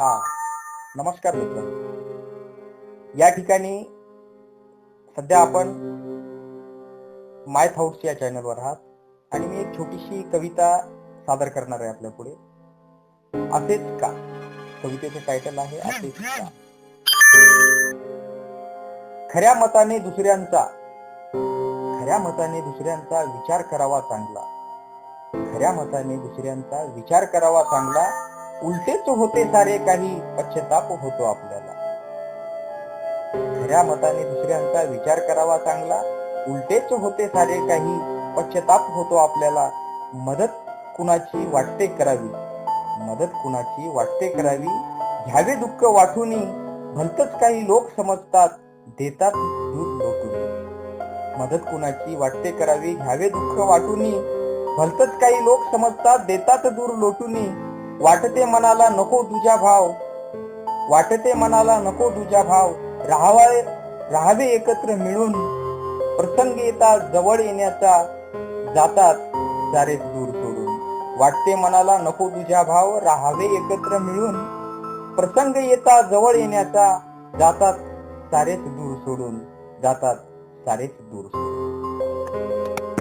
हा नमस्कार मित्र. या ठिकाणी सध्या आपण माय थाउट्स या चॅनलवर आहात आणि मी एक छोटीशी कविता सादर करणार आहे आपल्या पुढे. असेच का? कवितेचं टायटल आहे असेच का? खऱ्या मताने दुसऱ्यांचा खऱ्या मताने दुसऱ्यांचा विचार करावा चांगला. खऱ्या मताने दुसऱ्यांचा विचार करावा चांगला उलटेच होते सारे काही पश्चाताप होतो आपल्याला. खऱ्या मताने दुसऱ्यांचा विचार करावा चांगला उलटेच होते सारे काही पश्चाताप होतो आपल्याला. मदत कुणाची वाटते करावी? मदत कुणाची वाटते करावी? घ्यावे दुःख वाटूनी भलतच काही लोक समजतात देतात दूर लोटून मदत कुणाची वाटते करावी? घ्यावे दुःख वाटूनी भलतच काही लोक समजतात देतात दूर लोटूनी वाटते मनाला नको तुझा भाव. वाटते मनाला नको तुझा भाव. राहावा राहावे एकत्र मिळून. प्रसंग येता जवळ येण्याचा. जातात सारे दूर सोडून. वाटते मनाला नको तुझा भाव राहावे एकत्र मिळून. प्रसंग येता जवळ येण्याचा. जातात सारेच दूर सोडून. जातात सारेच दूर सोडून.